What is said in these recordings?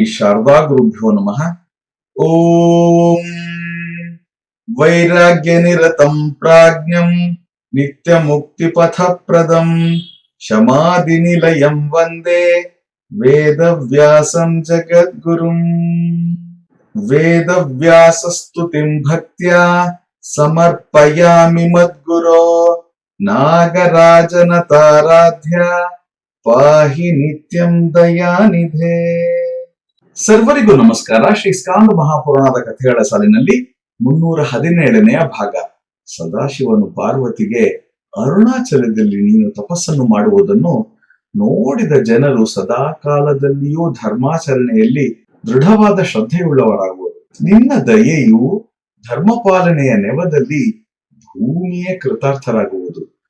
శ్రీ శారదా గురుభ్యో నమ. ఓం వైరాగ్య నిరతం ప్రాజ్ఞం నిత్యముక్తిపథప్రదం శమాది నిలయం వందే వేదవ్యాసం జగద్గురుం. వేదవ్యాసస్తుతిం భక్త్యా సమర్పయామి మద్గురో నాగరాజనతారాధ్య. పాహి నిత్యం దయానిధే. ಸರ್ವರಿಗೂ ನಮಸ್ಕಾರ. ಶ್ರೀ ಸ್ಕಾಂದ ಮಹಾಪುರಾಣದ ಕಥೆಗಳ ಸಾಲಿನಲ್ಲಿ ಮುನ್ನೂರ ಹದಿನೇಳನೆಯ ಭಾಗ. ಸದಾಶಿವನು ಪಾರ್ವತಿಗೆ, ಅರುಣಾಚಲದಲ್ಲಿ ನೀನು ತಪಸ್ಸನ್ನು ಮಾಡುವುದನ್ನು ನೋಡಿದ ಜನರು ಸದಾ ಕಾಲದಲ್ಲಿಯೂ ಧರ್ಮಾಚರಣೆಯಲ್ಲಿ ದೃಢವಾದ ಶ್ರದ್ಧೆಯುಳ್ಳವರಾಗುವುದು ನಿನ್ನ ದಯೆಯು ಧರ್ಮಪಾಲನೆಯ ನೆವದಲ್ಲಿ ಭೂಮಿಯೇ ಕೃತಾರ್ಥರಾಗುವುದು.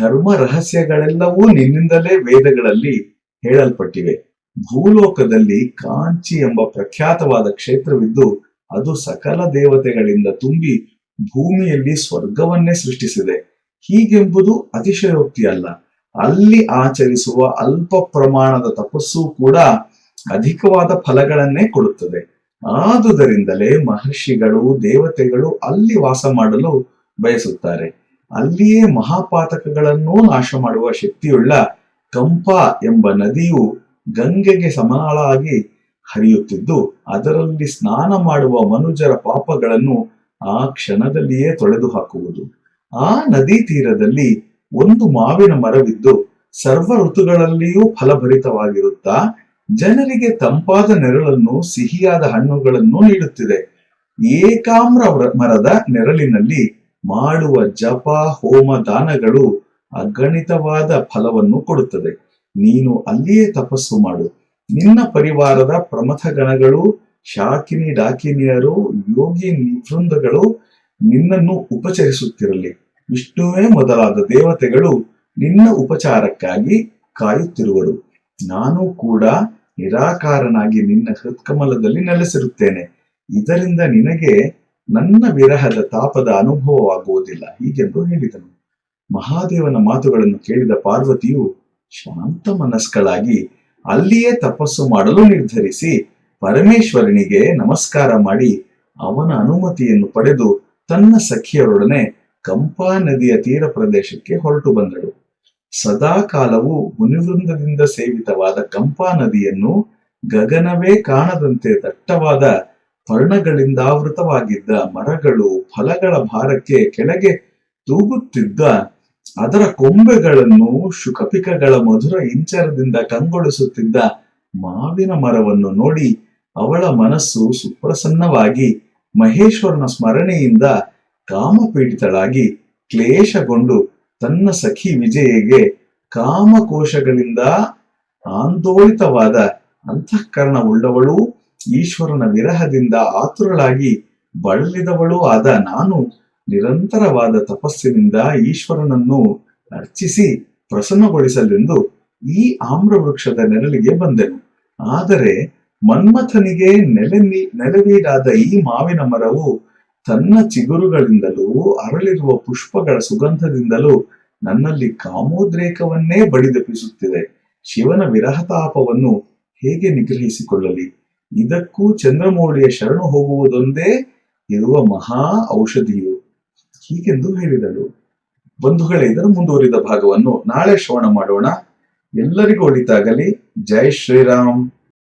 ಧರ್ಮ ರಹಸ್ಯಗಳೆಲ್ಲವೂ ನಿನ್ನಿಂದಲೇ ವೇದಗಳಲ್ಲಿ ಹೇಳಲ್ಪಟ್ಟಿವೆ. ಭೂಲೋಕದಲ್ಲಿ ಕಾಂಚಿ ಎಂಬ ಪ್ರಖ್ಯಾತವಾದ ಕ್ಷೇತ್ರವಿದ್ದು, ಅದು ಸಕಲ ದೇವತೆಗಳಿಂದ ತುಂಬಿ ಭೂಮಿಯಲ್ಲಿ ಸ್ವರ್ಗವನ್ನೇ ಸೃಷ್ಟಿಸಿದೆ. ಹೀಗೆಂಬುದು ಅತಿಶಯೋಕ್ತಿ ಅಲ್ಲ ಅಲ್ಲಿ ಆಚರಿಸುವ ಅಲ್ಪ ಪ್ರಮಾಣದ ತಪಸ್ಸು ಕೂಡ ಅಧಿಕವಾದ ಫಲಗಳನ್ನೇ ಕೊಡುತ್ತದೆ. ಆದುದರಿಂದಲೇ ಮಹರ್ಷಿಗಳು, ದೇವತೆಗಳು ಅಲ್ಲಿ ವಾಸ ಮಾಡಲು ಬಯಸುತ್ತಾರೆ. ಅಲ್ಲಿಯೇ ಮಹಾಪಾತಕಗಳನ್ನೂ ನಾಶ ಮಾಡುವ ಶಕ್ತಿಯುಳ್ಳ ಕಂಪ ಎಂಬ ನದಿಯು ಗಂಗೆಗೆ ಸಮನಾಳಾಗಿ ಹರಿಯುತ್ತಿದ್ದು, ಅದರಲ್ಲಿ ಸ್ನಾನ ಮಾಡುವ ಮನುಜರ ಪಾಪಗಳನ್ನು ಆ ಕ್ಷಣದಲ್ಲಿಯೇ ತೊಳೆದು ಹಾಕುವುದು. ಆ ನದಿ ತೀರದಲ್ಲಿ ಒಂದು ಮಾವಿನ ಮರವಿದ್ದು, ಸರ್ವ ಋತುಗಳಲ್ಲಿಯೂ ಫಲಭರಿತವಾಗಿರುತ್ತಾ, ಜನರಿಗೆ ತಂಪಾದ ನೆರಳನ್ನು, ಸಿಹಿಯಾದ ಹಣ್ಣುಗಳನ್ನು ನೀಡುತ್ತಿದೆ. ಏಕಾಮ್ರ ಮರದ ನೆರಳಿನಲ್ಲಿ ಮಾಡುವ ಜಪ, ಹೋಮ, ದಾನಗಳು ಅಗಣಿತವಾದ ಫಲವನ್ನು ಕೊಡುತ್ತದೆ. ನೀನು ಅಲ್ಲಿಯೇ ತಪಸ್ಸು ಮಾಡು. ನಿನ್ನ ಪರಿವಾರದ ಪ್ರಮಥ ಗಣಗಳು, ಶಾಕಿನಿ ಡಾಕಿನಿಯರು, ಯೋಗಿ ನಿವೃಂದಗಳು ನಿನ್ನನ್ನು ಉಪಚರಿಸುತ್ತಿರಲಿ. ವಿಷ್ಣುವೇ ಮೊದಲಾದ ದೇವತೆಗಳು ನಿನ್ನ ಉಪಚಾರಕ್ಕಾಗಿ ಕಾಯುತ್ತಿರುವರು. ನಾನು ಕೂಡ ನಿರಾಕಾರನಾಗಿ ನಿನ್ನ ಹೃತ್ಕಮಲದಲ್ಲಿ ನೆಲೆಸಿರುತ್ತೇನೆ. ಇದರಿಂದ ನಿನಗೆ ನನ್ನ ವಿರಹದ ತಾಪದ ಅನುಭವವಾಗುವುದಿಲ್ಲ. ಹೀಗೆಂದು ಹೇಳಿದನು. ಮಹಾದೇವನ ಮಾತುಗಳನ್ನು ಕೇಳಿದ ಪಾರ್ವತಿಯು ಶಾಂತ ಮನಸ್ಕಳಾಗಿ ಅಲ್ಲಿಯೇ ತಪಸ್ಸು ಮಾಡಲು ನಿರ್ಧರಿಸಿ ಪರಮೇಶ್ವರನಿಗೆ ನಮಸ್ಕಾರ ಮಾಡಿ ಅವನ ಅನುಮತಿಯನ್ನು ಪಡೆದು ತನ್ನ ಸಖಿಯರೊಡನೆ ಕಂಪಾ ನದಿಯ ತೀರ ಪ್ರದೇಶಕ್ಕೆ ಹೊರಟು ಬಂದಳು. ಸದಾ ಕಾಲವು ಮುನಿವೃಂದದಿಂದ ಸೇವಿತವಾದ ಕಂಪಾ ನದಿಯನ್ನು ಗಗನವೇ ಕಾಣದಂತೆ ದಟ್ಟವಾದ ಪರ್ಣಗಳಿಂದಾವೃತವಾಗಿದ್ದ ಮರಗಳು ಫಲಗಳ ಭಾರಕ್ಕೆ ಕೆಳಗೆ ತೂಗುತ್ತಿದ್ದ ಅದರ ಕೊಂಬೆಗಳನ್ನು ಶುಕಪಿಕಗಳ ಮಧುರ ಇಂಚರದಿಂದ ಕಂಗೊಳಿಸುತ್ತಿದ್ದ ಮಾವಿನ ಮರವನ್ನು ನೋಡಿ ಅವಳ ಮನಸ್ಸು ಸುಪ್ರಸನ್ನವಾಗಿ ಮಹೇಶ್ವರನ ಸ್ಮರಣೆಯಿಂದ ಕಾಮಪೀಡಿತಳಾಗಿ ಕ್ಲೇಶಗೊಂಡು ತನ್ನ ಸಖಿ ವಿಜಯಗೆ ಕಾಮಕೋಶಗಳಿಂದ ಆಂದೋಳಿತವಾದ ಅಂತಃಕರಣ ಉಳ್ಳವಳೂ ಈಶ್ವರನ ವಿರಹದಿಂದ ಆತುರಳಾಗಿ ಬಳಲಿದವಳೂ ಆದ ನಾನು ನಿರಂತರವಾದ ತಪಸ್ಸಿನಿಂದ ಈಶ್ವರನನ್ನು ಅರ್ಚಿಸಿ ಪ್ರಸನ್ನಗೊಳಿಸಲೆಂದು ಈ ಆಮ್ರ ವೃಕ್ಷದ ನೆರಳಿಗೆ ಬಂದೆನು. ಆದರೆ ಮನ್ಮಥನಿಗೆ ನೆಲೆ ನೆಲವೀಡಾದ ಈ ಮಾವಿನ ಮರವು ತನ್ನ ಚಿಗುರುಗಳಿಂದಲೂ ಅರಳಿರುವ ಪುಷ್ಪಗಳ ಸುಗಂಧದಿಂದಲೂ ನನ್ನಲ್ಲಿ ಕಾಮೋದ್ರೇಕವನ್ನೇ ಬಡಿದೆಪಿಸುತ್ತಿದೆ ಶಿವನ ವಿರಹತಾಪವನ್ನು ಹೇಗೆ ನಿಗ್ರಹಿಸಿಕೊಳ್ಳಲಿ? ಇದಕ್ಕೂ ಚಂದ್ರಮೌಳಿಯ ಶರಣು ಹೋಗುವುದೊಂದೇ ಇರುವ ಮಹಾ ಔಷಧಿಯು. ಹೀಗೆಂದು ಹೇಳಿದಳು. ಬಂಧುಗಳೇ ಇದರ ಮುಂದುವರಿದ ಭಾಗವನ್ನು ನಾಳೆ ಶ್ರವಣ ಮಾಡೋಣ. ಎಲ್ಲರಿಗೂ ಒಳಿತಾಗಲಿ ಜೈ ಶ್ರೀರಾಮ್.